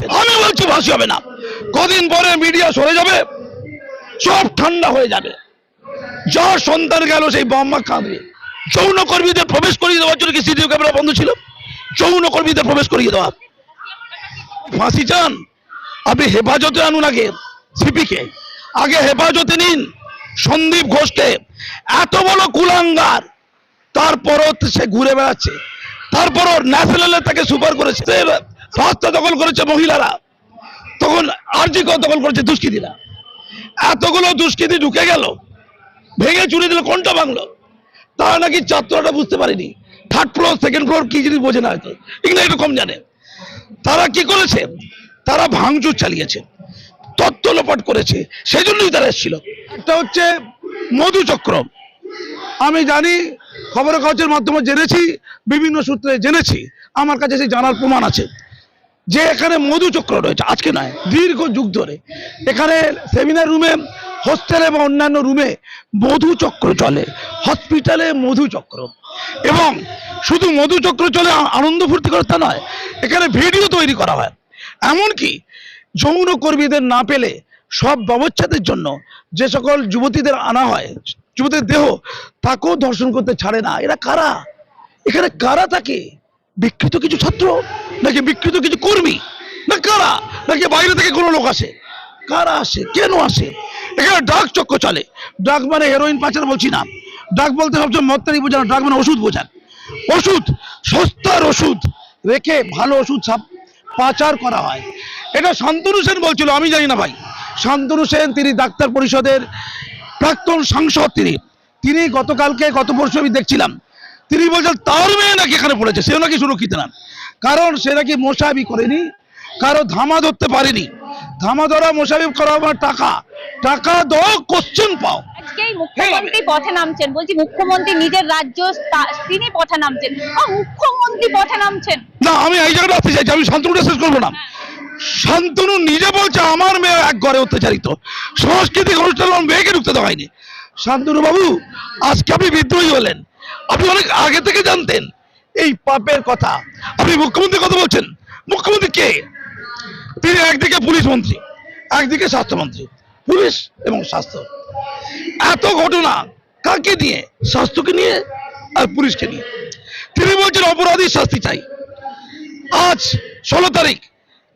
আমি বলছি ফাঁসি হবে না। কদিন পরে মিডিয়া সরে যাবে, সব ঠান্ডা হয়ে যাবে। যার সন্তান গেল সেই বাম্মা কাঁদবে। যৌন কর্মীদের প্রবেশ করিয়ে দেওয়ার জন্য কি সিডিও ক্যামেরা বন্ধ ছিল? যৌন কর্মীদের প্রবেশ করিয়ে দেওয়া। ফাঁসি চান? আপনি হেফাজতে আনুন আগে সিপিকে। আগে হেফাজতে নিন সন্দীপ ঘোষকে। এত বড় কুলাঙ্গার। তারপরও সে ঘুরে বেড়াচ্ছে। তারপরও ন্যাশনালে তাকে সুপার করেছে। রাস্তা দখল করেছে মহিলারা, তখন আর আরজি দখল করেছে দুষ্কৃতীরা। এতগুলো দুষ্কৃতী ঢুকে গেল, ভেঙে চুরি দিল কোনটা ভাঙলো। তারা নাকি ছাত্রটা বুঝতে পারেনি। থার্ড ফ্লোর সেকেন্ড ফ্লোর কি জিনিস বোঝে না হয়তো। এগুলো একটু কম জানে। তারা কি করেছে? তারা ভাঙচুর চালিয়েছে। তত্ত্ব লোপাট করেছে। সেই জন্যই তারা এসেছিল। একটা হচ্ছে মধুচক্র আমি জানি খবরের কাগজের মাধ্যমে জেনেছি, বিভিন্ন সূত্রে জেনেছি। আমার কাছে সেই জানার প্রমাণ আছে। যে এখানে মধুচক্র রয়েছে, আজকে নয়, দীর্ঘ যুগ ধরে। এখানে সেমিনার রুমে হোস্টেলে বা অন্যান্য রুমে মধুচক্র চলে হসপিটালে মধুচক্র এবং শুধু মধুচক্র চলে আনন্দ ফুর্তি করে তা নয়, এখানে ভিডিও তৈরি করা হয়। এমনকি যৌন কর্মীদের না পেলে সব ব্যবচ্ছেদের জন্য যে সকল যুবতীদের আনা হয় যুবতীর দেহ, তাকেও দর্শন করতে ছাড়ে না। এরা কারা? এখানে কারা থাকে বিকৃত কিছু ছাত্র? নাকি বিকৃত কিছু কর্মী? না কারা? নাকি বাইরে থেকে কোনো লোক আসে? কারা আসে? কেন আসে? এখানে ড্রাগ চক্র চলে। ড্রাগ মানে হেরোইন পাচার বলছি না। ড্রাগ বলতে সবসময় মত্তারি বোঝানো ড্রাগ মানে ওষুধ বোঝান। ওষুধ, সস্তার ওষুধ। রেখে ভালো ওষুধ সব পাচার করা হয়। এটা শান্তনু সেন বলছিল, আমি জানি না ভাই। শান্তনু সেন, তিনি ডাক্তার পরিষদের প্রাক্তন সাংসদ তিনি। তিনি গতকালকে গত পরশু আমি দেখছিলাম। তিনি বলছেন, তার মেয়ে নাকি এখানে পড়েছে, সেও নাকি সুরক্ষিত না। কারণ সে নাকি মোসাবি করেনি? কারও ধামা ধরতে পারেনি। ধামা ধরা মোসাবি করা আমার টাকা। টাকা দাও কোশ্চেন পাও। আজকেই মুখ্যমন্ত্রী পথে নামছেন। বলছি মুখ্যমন্ত্রী নিজের রাজ্য তিনি পথে নামছেন। মুখ্যমন্ত্রী পথে নামছেন। না আমি এই জায়গাটা আসতে চাইছি। আমি শান্তনুটা শেষ করব না। শান্তনু নিজে বলছে আমার মেয়ে এক ঘরে অত্যাচারিত। সাংস্কৃতিক অনুষ্ঠান আমার মেয়েকে ঢুকতে দেওয়া হয়নি। শান্তনু বাবু আজকে আপনি বিদ্রোহী হলেন। আপনি অনেক আগে থেকে জানতেন। এই পাপের কথা। আপনি মুখ্যমন্ত্রী কথা বলছেন। মুখ্যমন্ত্রী কে? তিনি একদিকে পুলিশ মন্ত্রী, একদিকে স্বাস্থ্যমন্ত্রী, পুলিশ এবং স্বাস্থ্য। এত ঘটনা কাকে নিয়ে? স্বাস্থ্যকে নিয়ে আর পুলিশকে নিয়ে? তিনি বলছেন অপরাধীর শাস্তি চাই। আজ ষোলো তারিখ,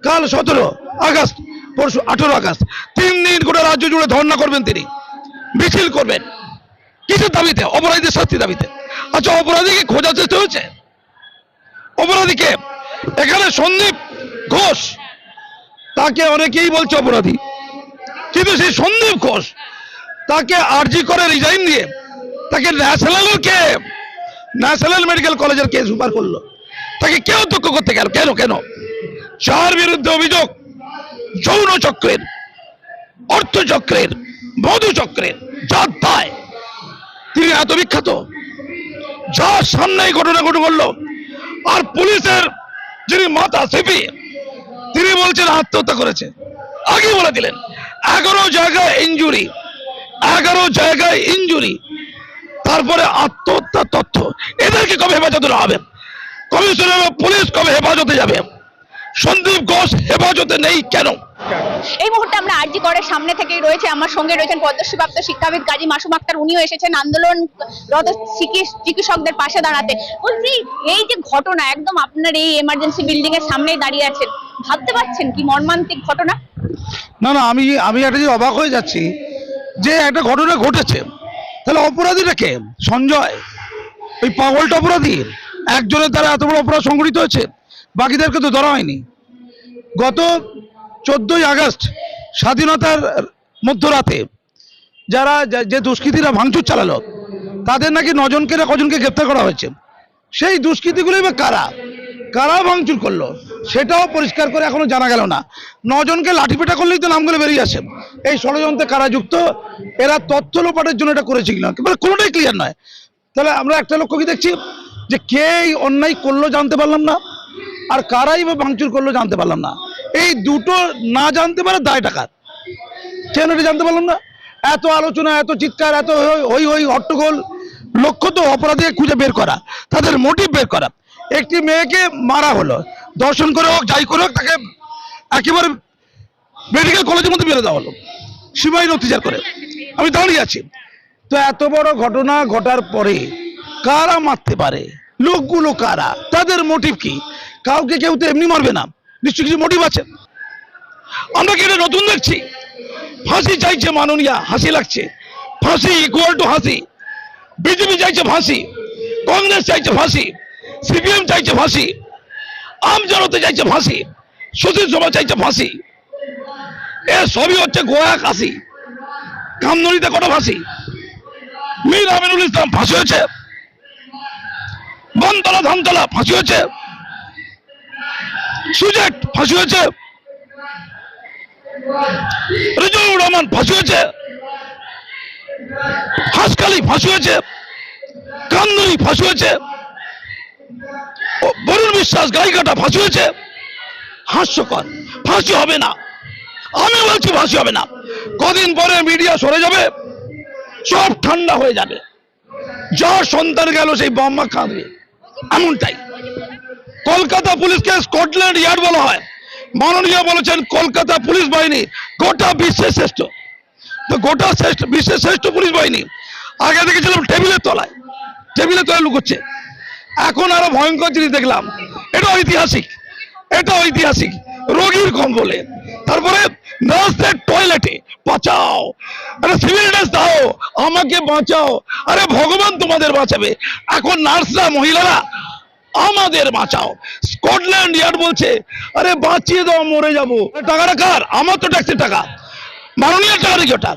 কাল সতেরো আগস্ট, পরশু আঠেরো আগস্ট, তিন দিন করে রাজ্য জুড়ে ধর্ণা করবেন তিনি। মিছিল করবেন। কিসের দাবিতে? অপরাধীদের শাস্তি দাবিতে। আচ্ছা অপরাধীকে খোঁজার চেষ্টা হয়েছে? অপরাধীকে। এখানে সন্দীপ ঘোষ, তাকে অনেকেই বলছে অপরাধী। কিন্তু সেই সন্দীপ ঘোষ, তাকে আরজি করে রিজাইন দিয়ে তাকে ন্যাশনাল কে ন্যাশনাল মেডিকেল কলেজের কে সুপার করল। তাকে কেউ অধ্যক্ষ করতে গেল, কেন কেন? যার বিরুদ্ধে অভিযোগ, যৌন চক্রের, অর্থ চক্রের, মধু চক্রের যার দায় তিনি এত বিখ্যাত, যার সামনে ঘটনা ঘটে করল আর পুলিশের যিনি মাতা সিপি, তিনি বলছেন আত্মহত্যা করেছে। আগে বলে দিলেন, এগারো জায়গায় ইঞ্জুরি এগারো জায়গায় ইঞ্জুরি তারপরে আত্মহত্যার তথ্য। এদেরকে কবে হেফাজতে হবে? কমিশনার পুলিশ কবে হেফাজতে যাবে? সন্দীপ ঘোষ হেফাজতে নেই কেন? এই মুহূর্তে আমরা আরজি করের সামনে থেকেই রয়েছে, আমার সঙ্গে রয়েছেন পদ্মশ্রীপ্রাপ্ত শিক্ষাবিদ কাজী মাসুম আক্তার, উনিও এসেছেন চিকিৎস- চিকিৎসকদের পাশে দাঁড়াতে। বলছি, এই যে ঘটনা, একদম আপনার এই এমার্জেন্সি বিল্ডিং এর সামনেই দাঁড়িয়ে আছেন, ভাবতে পারছেন কি মর্মান্তিক ঘটনা? না না, আমি আমি একটা যে অবাক হয়ে যাচ্ছি যে একটা ঘটনা ঘটেছে। তাহলে অপরাধীটা কে? সঞ্জয়? ওই পাগলটা অপরাধী একজনের দ্বারা এত বড় অপরাধ সংঘটিত হয়েছে? বাকিদেরকে তো ধরা হয়নি। গত চোদ্দই আগস্ট স্বাধীনতার মধ্যরাতে যারা যে- দুষ্কৃতীরা ভাঙচুর চালালো, তাদের নাকি নজনকে না কজনকে গ্রেপ্তার করা হয়েছে? সেই দুষ্কৃতিগুলোই বা কারা? কারা ভাঙচুর করল? সেটাও পরিষ্কার করে এখনও জানা গেল না। নজনকে লাঠিপেটা করলেই তো নামগুলো বেরিয়ে আসে। এই ষড়যন্ত্রে কারা যুক্ত? এরা তথ্য লোপাটের জন্য এটা করেছে কিনা? মানে কোনোটাই ক্লিয়ার নয়। তাহলে আমরা একটা লক্ষ্য কি দেখছি? যে কে অন্যায় করল জানতে পারলাম না? আর কারাই বা ভাঙচুর করল জানতে পারলাম না। এই দুটো না জানতে পারে দায় টাকার। কেন এটা জানতে পারলাম না? এত আলোচনা, এত চিৎকার, এত হই- হই হট্টগোল। লক্ষ্য তো অপরাধীকে খুঁজে বের করা, তাদের মোটিভ বের করা। একটি মেয়েকে মারা হলো, দর্শন করে হোক, যাই করে হোক, তাকে একেবারে মেডিকেল কলেজের মধ্যে বেরো দেওয়া হলো সীমাহীন অত্যাচার করে। আমি দাঁড়িয়ে আছি। তো এত বড় ঘটনা ঘটার পরে কারা মারতে পারে? লোকগুলো কারা? তাদের মোটিভ কি? কাউকে কেউ তো এমনি মারবে না। নিশ্চয়ই কিছু মোটিভ আছে। আমরা কি এটা নতুন দেখছি? ফাঁসি চাইছে মাননীয়া, হাসি লাগছে। ফাঁসি ইকুয়াল টু হাসি। বিজেপি চাইছে ফাঁসি, কংগ্রেস চাইছে ফাঁসি, সিপিএম চাইছে ফাঁসি, আম জনতা চাইছে ফাঁসি, সুশীল সভা চাইছে ফাঁসি। এ সবই হচ্ছে গোয়া কাশি। কামদনিতে কত ফাঁসি? মীর আমিনুল ইসলাম ফাঁসি হয়েছে। বনতলা, ধানতলা ফাঁসি হয়েছে। সুজেট ফাঁসি হয়েছে। রহমান ফাঁসি হয়েছে। হাসকালি ফাঁসি হয়েছে। কান্দুরি ফাঁসি হয়েছে। বরুণ বিশ্বাস ফাঁসি হয়েছে। হাস্যকর। ফাঁসি হবে না। আমি বলছি ফাঁসি হবে না। কদিন পরে মিডিয়া সরে যাবে। সব ঠান্ডা হয়ে যাবে। যার সন্তান গেল সেই বম্মা কাঁদবে এমনটাই। কলকাতা পুলিশকে স্কটল্যান্ড ইয়ার্ড বলা হয়। মাননীয় বলেছেন, কলকাতা পুলিশ বাহিনী গোটা বিশ্বের শ্রেষ্ঠ। তো গোটা শ্রেষ্ঠ, বিশ্বের শ্রেষ্ঠ পুলিশ বাহিনী। আগে দেখেছিলাম টেবিলের তলায় টেবিলের তলায় লুকোচ্ছে। এখন আরও ভয়ঙ্কর জিনিস দেখলাম, এটা ঐতিহাসিক এটা ঐতিহাসিক, রোগীর কম্বলে। তারপরে নার্সদের টয়লেটে, বাঁচাও, আরে সিভিল ড্রেস দাও, আমাকে বাঁচাও, আরে ভগবান তোমাদের বাঁচাবে। এখন নার্সরা, মহিলারা আমাদের বাঁচাও। স্কটল্যান্ড ইয়ার্ড বলছে, আরে বাঁচিয়ে দাও, মরে যাব। টাকাটা কার? আমার তো ট্যাক্সের টাকা। মাননীয় টাকা নাকি ওটা?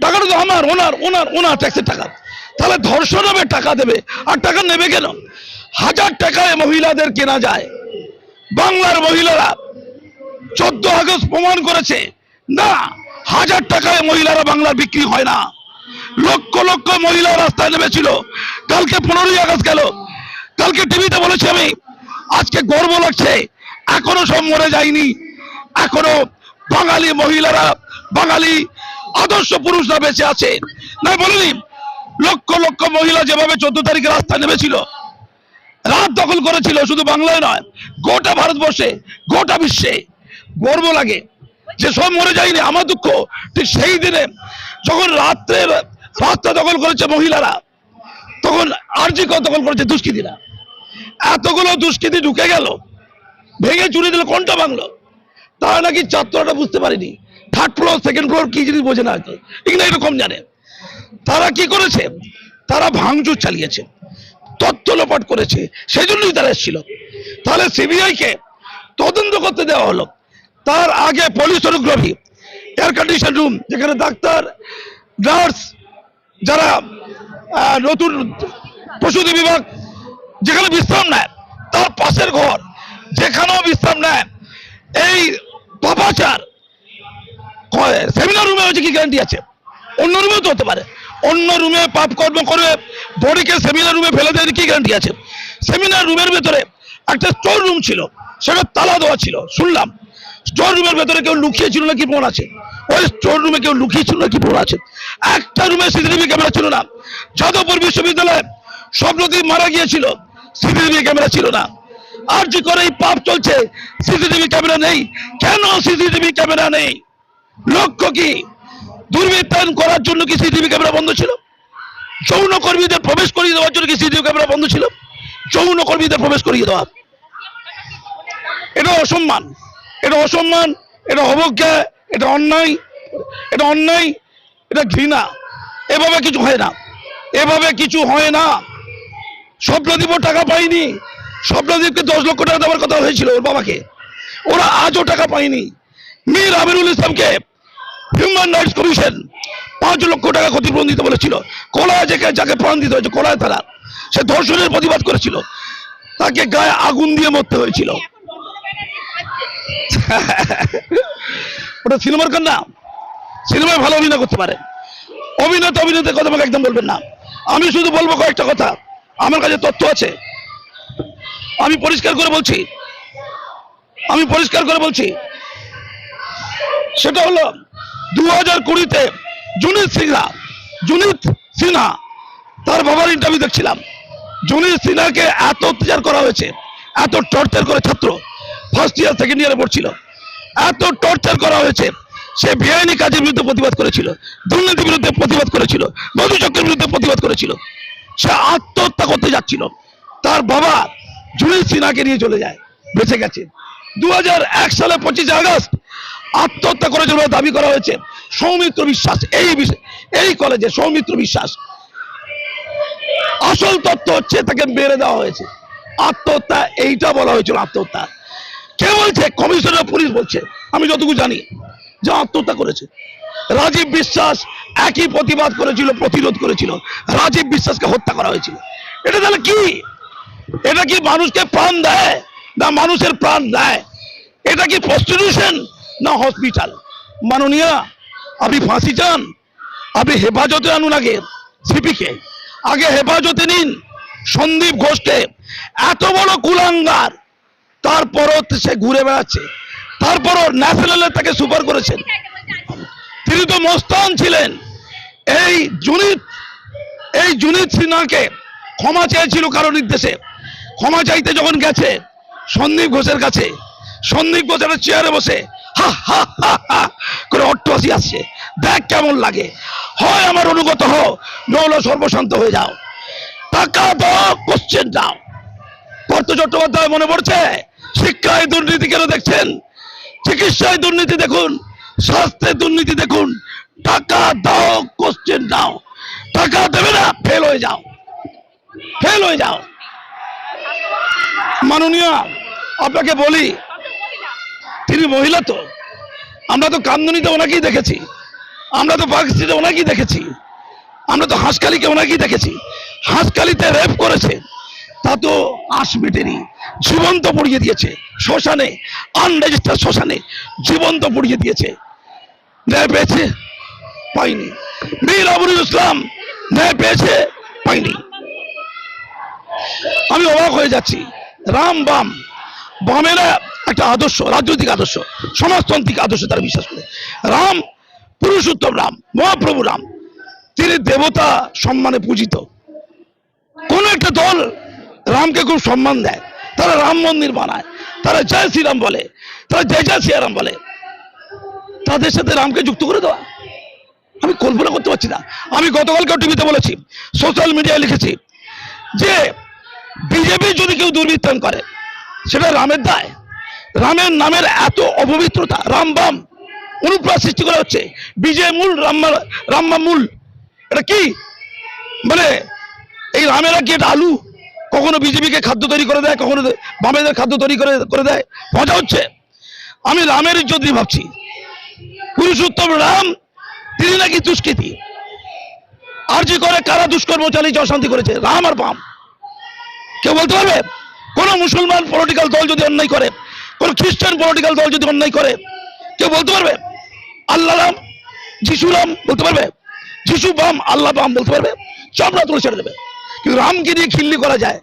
টাকাটা তো আমার, ওনার ওনার ওনার ট্যাক্সের টাকা। তাহলে ধর্ষণ হবে, টাকা দেবে। আর টাকা নেবে কেন? হাজার টাকায় মহিলাদের কেনা যায়। বাংলার মহিলারা চোদ্দ আগস্ট প্রমাণ করেছে, না, হাজার টাকায় মহিলারা বাংলার বিক্রি হয় না। লক্ষ লক্ষ মহিলা রাস্তায় নেমেছিল। কালকে পনেরোই আগস্ট গেল। কালকে টিভিতে বলেছি আমি, আজকে গর্ব লাগছে, এখনও সব মরে যায়নি, এখনও বাঙালি মহিলারা, বাঙালি আদর্শ পুরুষরা বেঁচে আছে। না, বলিনি, লক্ষ লক্ষ মহিলা যেভাবে চোদ্দ তারিখে রাস্তা নেমেছিল, রাত দখল করেছিল, শুধু বাংলায় নয়, গোটা ভারতবর্ষে, গোটা বিশ্বে গর্ব লাগে যে সব মরে যায়নি। আমার দুঃখ, ঠিক সেই দিনে যখন রাত্রে রাস্তা দখল করেছে মহিলারা, তখন আরজি দখল করেছে দুষ্কৃতীরা। এতগুলো দুষ্কৃতি ঢুকে গেল, ভেঙে চুরি দিল কোনটা ভাঙলো। তারা নাকি ছাত্রটা বুঝতে পারেনি। থার্ড ফ্লোর সেকেন্ড ফ্লোর কি জিনিস বোঝে না এগুলো এরকম জানে। তারা কি করেছে? তারা ভাঙচুর চালিয়েছে, তথ্য লোপাট করেছে সেই জন্যই তারা এসেছিল। তাহলে সিবিআই কে তদন্ত করতে দেওয়া হলো। তার আগে পুলিশ অনুগ্রহী এয়ার কন্ডিশন রুম যেখানে ডাক্তার নার্স যারা নতুন প্রসূতি বিভাগ যেখানে বিশ্রাম নেয়, তার পাশের ঘর, যেখানেও বিশ্রাম নেয়। এই পাপাচার সেমিনার রুমে হচ্ছে কি গ্যারান্টি আছে? অন্য রুমেও তো হতে পারে। অন্য রুমে পাপ কর্ম করে বডিকে সেমিনার রুমে ফেলে দেওয়ার কি গ্যারান্টি আছে? সেমিনার রুমের ভেতরে একটা স্টোর রুম ছিল সেটা তালা দেওয়া ছিল, শুনলাম। স্টোর রুমের ভেতরে কেউ লুকিয়ে ছিল নাকি প্রমাণ আছে? ওই স্টোর রুমে কেউ লুকিয়ে ছিল নাকি প্রমাণ আছে? একটা রুমে সিসিটিভি ক্যামেরা ছিল না। যাদবপুর বিশ্ববিদ্যালয়ে স্বপ্নদীপ মারা গিয়েছিল। সিসিটিভি ক্যামেরা ছিল না। আর যে করে এই পাপ চলছে, সিসিটিভি ক্যামেরা নেই। কেন সিসিটিভি ক্যামেরা নেই? লক্ষ্য কি? দুর্বৃত্তায়ন করার জন্য কি সিসিটিভি ক্যামেরা বন্ধ ছিল? যৌন কর্মীদের প্রবেশ করিয়ে দেওয়ার জন্য কি সিসিটিভি ক্যামেরা বন্ধ ছিল? যৌন কর্মীদের প্রবেশ করিয়ে দেওয়া। এটা অসম্মান। এটা অসম্মান, এটা অবজ্ঞা, এটা অন্যায় এটা অন্যায়, এটা ঘৃণা। এভাবে কিছু হয় না। এভাবে কিছু হয় না। স্বপ্নদীপও টাকা পায়নি স্বপ্নদীপকে দশ লক্ষ টাকা দেওয়ার কথা হয়েছিল ওর বাবাকে। ওরা আজও টাকা পায়নি। মীর আমিরুল ইসলামকে হিউম্যান রাইটস কমিশন পাঁচ লক্ষ টাকা ক্ষতিপূরণ দিতে বলেছিল। কলায় যাকে যাকে প্রাণ দিতে হয়েছে, কলায় তারা। সে ধর্ষণের প্রতিবাদ করেছিল। তাকে গায়ে আগুন দিয়ে মরতে হয়েছিল। ওটা সিনেমার কন্যা। সিনেমায় ভালো অভিনয় করতে পারে। অভিনেতা অভিনেতার কথা আমাকে একদম বলবেন না। আমি শুধু বলব কয়েকটা কথা। আমার কাছে তথ্য আছে। আমি পরিষ্কার করে বলছি। আমি পরিষ্কার করে বলছি। সেটা হলো দু হাজার কুড়িতে জুনিত সিনহা জুনিত সিনহা, তার বাবার ইন্টারভিউ দেখছিলাম। জুনিত সিনহাকে এত অত্যাচার করা হয়েছে, এত টর্চার করে ছাত্র ফার্স্ট ইয়ার সেকেন্ড ইয়ারে পড়ছিল। এত টর্চার করা হয়েছে, সে বেআইনি কাজের বিরুদ্ধে প্রতিবাদ করেছিল, দুর্নীতির বিরুদ্ধে প্রতিবাদ করেছিল মধুচক্রের বিরুদ্ধে প্রতিবাদ করেছিল। সে আত্মহত্যা করতে যাচ্ছিল। তার বাবা জুলিল সিনহাকে নিয়ে চলে যায়, বেঁচে গেছে। দু সালে পঁচিশে আগস্ট আত্মহত্যা করেছিল বলে দাবি করা হয়েছে সৌমিত্র বিশ্বাস। এই এই কলেজে সৌমিত্র বিশ্বাস। আসল তথ্য হচ্ছে তাকে মেরে দেওয়া হয়েছে। আত্মহত্যা এইটা বলা হয়েছিল, আত্মহত্যা। কে বলছে? কমিশনার পুলিশ বলছে। আমি যতটুকু জানি। যে আত্মহত্যা করেছে। রাজীব বিশ্বাস একই প্রতিবাদ করেছিল, প্রতিরোধ করেছিল। রাজীব বিশ্বাসকে হত্যা করা হয়েছিল। এটা তাহলে কি? এটা কি মানুষকে প্রাণ দেয় না মানুষের প্রাণ দেয়? এটা কি প্রস্টিটিউশন না হসপিটাল মাননীয়া, আপনি ফাঁসি চান? আপনি হেফাজতে আনুন আগে সিপিকে। আগে হেফাজতে নিন সন্দীপ ঘোষকে। এত বড় কুলাঙ্গার, তারপরও সে ঘুরে বেড়াচ্ছে। তারপরও ন্যাশনালে তাকে সুপার করেছেন। তিনি তো মস্তান ছিলেন। এই জুনিত এই জুনিত সিনহাকে ক্ষমা চেয়েছিল কারও নির্দেশে। ক্ষমা চাইতে যখন গেছে, সন্দীপ ঘোষের কাছে, সন্দীপ ঘোষের চেয়ারে বসে, হা হা হা করে অট্টহাসি আসছে। দেখ কেমন লাগে। হয় আমার অনুগত হও, নইলে সর্বশান্ত হয়ে যাও। টাকা দাও কোশ্চেন দাও। পার্থ চট্টোপাধ্যায় মনে পড়ছে? শিক্ষায় দুর্নীতি কেন দেখছেন? চিকিৎসায় দুর্নীতি দেখুন, স্বাস্থ্যে দুর্নীতি দেখুন, টাকা দাও কোশ্চেন দাও টাকা দেবে না ফেল হয়ে যাও। ফেল হয়ে যাও। মাননীয়, আপনাকে বলি, তিনি মহিলা তো, আমরা তো কান্দনিতে ওনাকেই দেখেছি, আমরা তো পাকিস্তানে ওনাকেই দেখেছি, আমরা তো হাঁসকালিকে ওনাকেই দেখেছি হাঁসকালিতে রেপ করেছে, তা তো আঁশ মেটেনি, জীবন্ত পড়িয়ে দিয়েছে, শ্মশানে আনরেজিস্টার শ্মশানে জীবন্ত পড়িয়ে দিয়েছে। ন্যায় পেয়েছে? পাইনি। মীর আবুল ইসলাম ন্যায় পেয়েছে? পাইনি। আমি অবাক হয়ে যাচ্ছি। রাম বাম। বামেরা একটা আদর্শ, রাজনৈতিক আদর্শ, সমাজতান্ত্রিক আদর্শ তারা বিশ্বাস করে। রাম পুরুষোত্তম রাম, মহাপ্রভু রাম, তিনি দেবতা সম্মানে পূজিত। কোন একটা দল রামকে খুব সম্মান দেয়। তারা রাম মন্দির বানায়। তারা জয় শ্রীরাম বলে, তারা জয় জয় শ্রীরাম বলে। তাদের সাথে রামকে যুক্ত করে দেওয়া। আমি কল্পনা করতে পারছি না। আমি গতকালকে টিভিতে বলেছি সোশ্যাল মিডিয়ায় লিখেছি যে বিজেপি যদি কেউ দুর্বৃত্তান করে, সেটা রামের দায়। রামের নামের এত অপবিত্রতা, রাম বাম অনুপ্রাস সৃষ্টি করা হচ্ছে। বিজয় মূল, রাম্মা রাম্মা মূল। এটা কি? মানে এই রামেরা কি এটা আলু? কখনো বিজেপিকে খাদ্য তৈরি করে দেয়, কখনো বামেদের খাদ্য তৈরি করে করে দেয়। মজা হচ্ছে। আমি রামের নিয়ে ভাবছি। পুরুষোত্তম রাম, তিনি নাকি দুষ্কৃতি। আর যে করে, কারা দুষ্কর্ম চালিয়ে অশান্তি করেছে, রাম আর বাম। কেউ বলতে পারবে? কোন মুসলমান পলিটিক্যাল দল যদি অন্যায় করে, কোন খ্রিস্টান পলিটিক্যাল দল যদি অন্যায় করে, কেউ বলতে পারবে? আল্লাহ রাম, যিশু রাম বলতে পারবে? যিশু বাম, আল্লাহ বাম বলতে পারবে? চাপড়া তুলে ছেড়ে দেবে। কিন্তু রামকে দিয়ে খিল্লি করা যায়।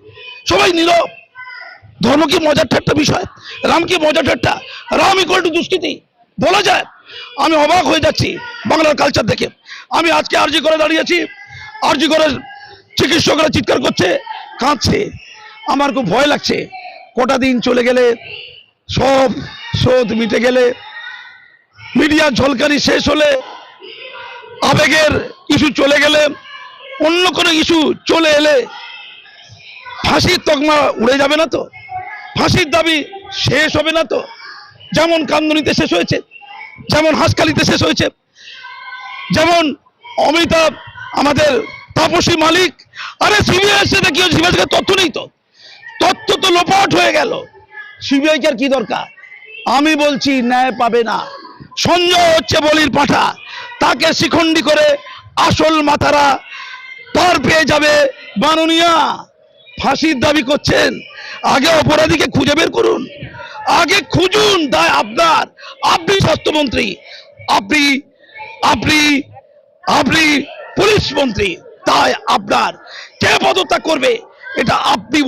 সবাই নীরব ধর্ম কি মজার ঠাট্টা বিষয়? রাম কি মজার ঠাট্টা? রাম ইকুয়াল টু দুষ্কৃতি বলা যায়, আমি অবাক হয়ে যাচ্ছি বাংলার কালচার দেখে। আমি আজকে আরজি করে দাঁড়িয়েছি আরজি করে চিকিৎসকরা চিৎকার করছে, কাঁদছে। আমার খুব ভয় লাগছে। কটা দিন চলে গেলে, সব শোধ মিটে গেলে, মিডিয়ার ঝলকানি শেষ হলে, আবেগের ইস্যু চলে গেলে অন্য কোনো ইস্যু চলে এলে ফাঁসির তকমা উড়ে যাবে না তো? ফাঁসির দাবি শেষ হবে না তো? যেমন কান্দনিতে শেষ হয়েছে, যেমন হাঁসকালিতে শেষ হয়েছে, যেমন অমিতাভ আমাদের তাপসী মালিক, আরে সিবিআই এসে দেখি সিবিআই তথ্য নেই তো? তথ্য তো লোপাট হয়ে গেল। সিবিআই আর কি দরকার? আমি বলছি ন্যায় পাবে না। সঞ্জয় হচ্ছে বলির পাঠা। তাকে শিখণ্ডি করে আসল মাথারা পার পেয়ে যাবে। মাননীয়া, ফাঁসির দাবি করছেন। আগে অপরাধীকে খুঁজে বের করুন। আগে খুঁজুন তাই আপনার। আপনি স্বাস্থ্যমন্ত্রী, আপনি আপনি আপনি পুলিশ মন্ত্রী, তাই আপনার। কে পদত্যাগ করবে, এটা আপনি